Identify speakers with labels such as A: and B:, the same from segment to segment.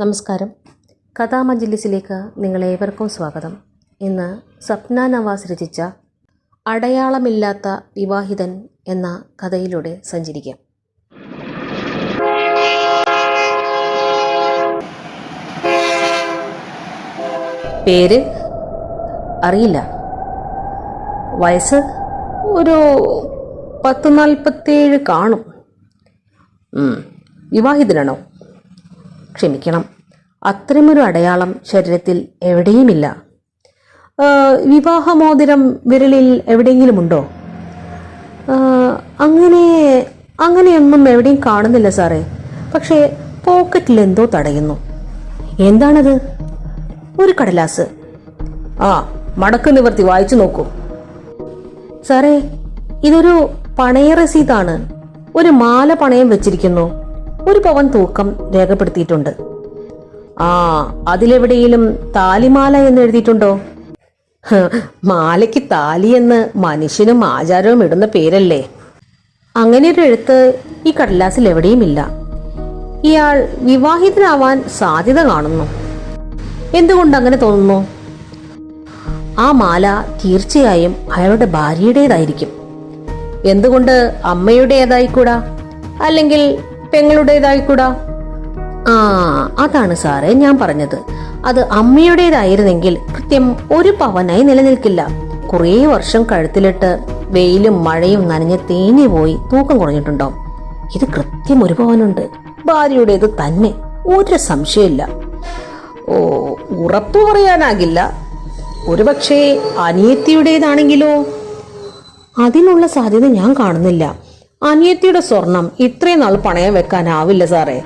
A: നമസ്കാരം. കഥാമഞ്ജലിസിലേക്ക് നിങ്ങളേവർക്കും സ്വാഗതം. ഇന്ന് സ്വപ്ന നവാസ് രചിച്ച അടയാളമില്ലാത്ത വിവാഹിതൻ എന്ന കഥയിലൂടെ സഞ്ചരിക്കാം. പേര് അറിയില്ല. വയസ്സ് ഒരു പത്ത് നാൽപ്പത്തേഴ് കാണും. വിവാഹിതനാണോ? ക്ഷമിക്കണം. അത്തരമൊരു അടയാളം ശരീരത്തിൽ എവിടെയുമില്ല. വിവാഹമോതിരം വിരലിൽ എവിടെയെങ്കിലും ഉണ്ടോ അങ്ങനെ അങ്ങനെയൊന്നും എവിടെയും കാണുന്നില്ല സാറേ. പക്ഷേ പോക്കറ്റിൽ എന്തോ തടയുന്നു. എന്താണത്? ഒരു കടലാസ്. ആ മടക്ക് നിവർത്തി വായിച്ചു നോക്കൂ. സാറേ ഇതൊരു പണയ റസീതാണ് ഒരു മാല പണയം വെച്ചിരിക്കുന്നു. ഒരു പവൻ തൂക്കം രേഖപ്പെടുത്തിയിട്ടുണ്ട്. ആ അതിലെവിടെയും താലിമാല എന്ന് എഴുതിയിട്ടുണ്ടോ? മാലയ്ക്ക് താലി എന്ന് മനുഷ്യനും ആചാരവും ഇടുന്ന പേരല്ലേ? അങ്ങനെ ഒരു എഴുത്ത് ഈ കടലാസിൽ എവിടെയുമില്ല. ഇയാൾ വിവാഹിതനാവാൻ സാധ്യത കാണുന്നു. എന്തുകൊണ്ട് അങ്ങനെ തോന്നുന്നു? ആ മാല തീർച്ചയായും അയാളുടെ ഭാര്യയുടേതായിരിക്കും. എന്തുകൊണ്ട് അമ്മയുടേതായിക്കൂടാ? അല്ലെങ്കിൽ പെങ്ങളുടേതായിക്കൂടാ? ആ അതാണ് സാറേ ഞാൻ പറഞ്ഞത്. അത് അമ്മയുടേതായിരുന്നെങ്കിൽ കൃത്യം ഒരു പവനായി നിലനിൽക്കില്ല. കുറേ വർഷം കഴുത്തിലിട്ട് വെയിലും മഴയും നനഞ്ഞ് തേഞ്ഞു പോയി തൂക്കം കുറഞ്ഞിട്ടുണ്ടോ ഇത് കൃത്യം ഒരു പവനുണ്ട്. ഭാര്യയുടേത് തന്നെ ഒരു സംശയമില്ല. ഓ ഉറപ്പു പറയാനാകില്ല. ഒരുപക്ഷേ അനിയത്തിയുടേതാണെങ്കിലോ? അതിനുള്ള സാധ്യത ഞാൻ കാണുന്നില്ല. അനിയത്തിയുടെ സ്വർണം ഇത്രയും നാൾ പണയം വെക്കാനാവില്ല സാറേ.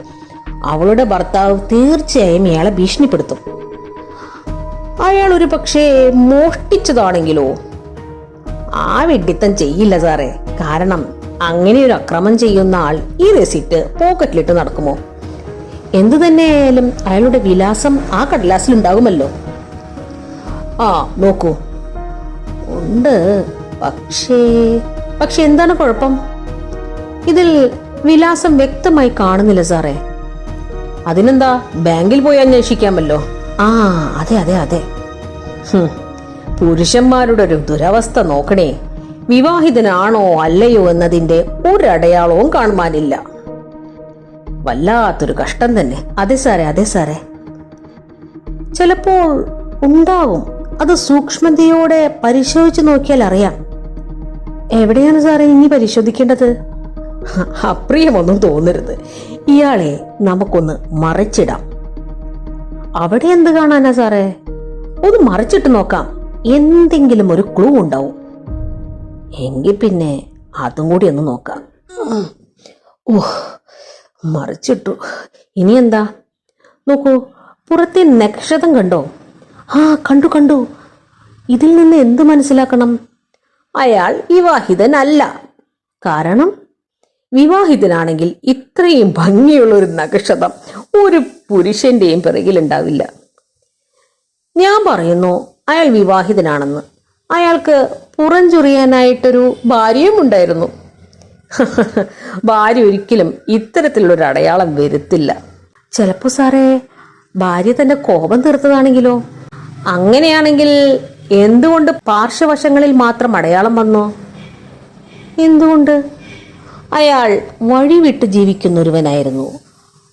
A: അവളുടെ ഭർത്താവ് തീർച്ചയായും ഇയാളെ ഭീഷണിപ്പെടുത്തും. അയാൾ ഒരു പക്ഷേ മോഷ്ടിച്ചതാണെങ്കിലോ? ആ വെഡിത്തം ചെയ്യില്ല സാറേ. കാരണം അങ്ങനെ ഒരു അക്രമം ചെയ്യുന്ന ആൾ ഈ റെസിറ്റ് പോക്കറ്റിലിട്ട് നടക്കുമോ? എന്തു തന്നെയായാലും അയാളുടെ വിലാസം ആ കടലാസിൽ ഉണ്ടാകുമല്ലോ. ആ നോക്കൂ. ഉണ്ട്. പക്ഷേ പക്ഷെ എന്താണ് കുഴപ്പം? ഇതിൽ വിലാസം വ്യക്തമായി കാണുന്നില്ല സാറേ. അതിനെന്താ ബാങ്കിൽ പോയി അന്വേഷിക്കാമല്ലോ? ആ അതെ അതെ അതെ. പുരുഷന്മാരുടെ ഒരു ദുരവസ്ഥ നോക്കണേ. വിവാഹിതനാണോ അല്ലയോ എന്നതിന്റെ ഒരടയാളവും കാണുവാനില്ല. വല്ലാത്തൊരു കഷ്ടം തന്നെ. അതെ സാറേ അതെ സാറേ. ചിലപ്പോൾ ഉണ്ടാവും. അത് സൂക്ഷ്മതയോടെ പരിശോധിച്ചു നോക്കിയാൽ അറിയാം. എവിടെയാണ് സാറേ ഇനി പരിശോധിക്കേണ്ടത്? അപ്രിയമൊന്നും തോന്നരുത്. ഇയാളെ നമുക്കൊന്ന് മറിച്ചിടാം. അവിടെ എന്ത് കാണാനാ സാറേ? ഒന്ന് മറിച്ചിട്ട് നോക്കാം. എന്തെങ്കിലും ഒരു ക്ലൂ ഉണ്ടാവും. എങ്കിൽ പിന്നെ അതും കൂടി ഒന്ന് നോക്കാം. ഓഹ് മറിച്ചിട്ടു. ഇനി എന്താ? നോക്കൂ പുറത്തെ നക്ഷതം കണ്ടോ? ആ കണ്ടു കണ്ടു. ഇതിൽ നിന്ന് എന്ത് മനസ്സിലാക്കണം? അയാൾ വിവാഹിതനല്ല. കാരണം വിവാഹിതനാണെങ്കിൽ ഇത്രയും ഭംഗിയുള്ള ഒരു നക്ഷത്രം ഒരു പുരുഷന്റെയും പിറകിലുണ്ടാവില്ല. ഞാൻ പറയുന്നു അയാൾ വിവാഹിതനാണെന്ന്. അയാൾക്ക് പുറഞ്ചൊറിയാനായിട്ടൊരു ഭാര്യയും ഉണ്ടായിരുന്നു. ഭാര്യ ഒരിക്കലും ഇത്തരത്തിലുള്ളൊരു അടയാളം വരുത്തില്ല. ചിലപ്പോ സാറേ ഭാര്യ തന്റെ കോപം തീർത്തതാണെങ്കിലോ? അങ്ങനെയാണെങ്കിൽ എന്തുകൊണ്ട് പാർശ്വവശങ്ങളിൽ മാത്രം അടയാളം വന്നോ? എന്തുകൊണ്ട്? അയാൾ വഴിവിട്ട് ജീവിക്കുന്നൊരുവനായിരുന്നു.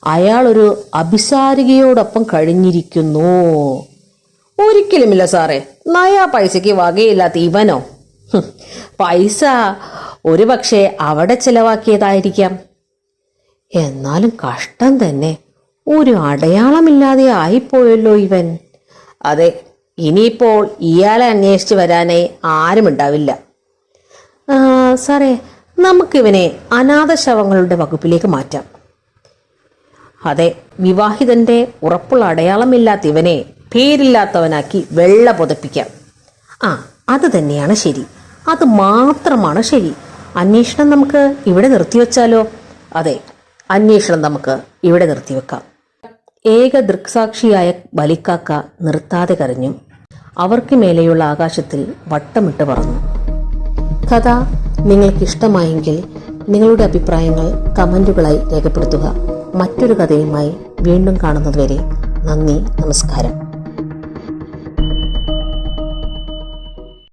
A: അയാൾ ഒരു അഭിസാരികയോടൊപ്പം കഴിഞ്ഞിരിക്കുന്നു. ഒരിക്കലുമില്ല സാറേ. നയാ പൈസയ്ക്ക് വകയില്ലാത്ത ഇവനോ? പൈസ ഒരു പക്ഷേ അവിടെ ചെലവാക്കിയതായിരിക്കാം. എന്നാലും കഷ്ടം തന്നെ. ഒരു അടയാളമില്ലാതെ ആയിപ്പോയല്ലോ ഇവൻ. അതെ ഇനിയിപ്പോൾ ഇയാളെ അന്വേഷിച്ച് വരാനേ ആരുമുണ്ടാവില്ല. സാറേ നമുക്കിവനെ അനാഥശവങ്ങളുടെ വകുപ്പിലേക്ക് മാറ്റാം. അതെ വിവാഹിതന്റെ ഉറപ്പുള്ള അടയാളമില്ലാത്ത ഇവനെ പേരില്ലാത്തവനാക്കി വെള്ള പുതപ്പിക്കാം. ആ അത് തന്നെയാണ് ശരി. അത് മാത്രമാണ് ശരി. അന്വേഷണം നമുക്ക് ഇവിടെ നിർത്തിവെച്ചാലോ അതെ അന്വേഷണം നമുക്ക് ഇവിടെ നിർത്തിവെക്കാം ഏക ദൃക്സാക്ഷിയായ ബലിക്കാക്ക നിർത്താതെ കരഞ്ഞു. അവർക്ക് മേലെയുള്ള ആകാശത്തിൽ വട്ടമിട്ട് പറഞ്ഞു കഥ നിങ്ങൾക്ക് ഇഷ്ടമായെങ്കിൽ നിങ്ങളുടെ അഭിപ്രായങ്ങൾ കമന്റുകളായി രേഖപ്പെടുത്തുക. മറ്റൊരു കഥയുമായി വീണ്ടും കാണുന്നതുവരെ നന്ദി നമസ്കാരം.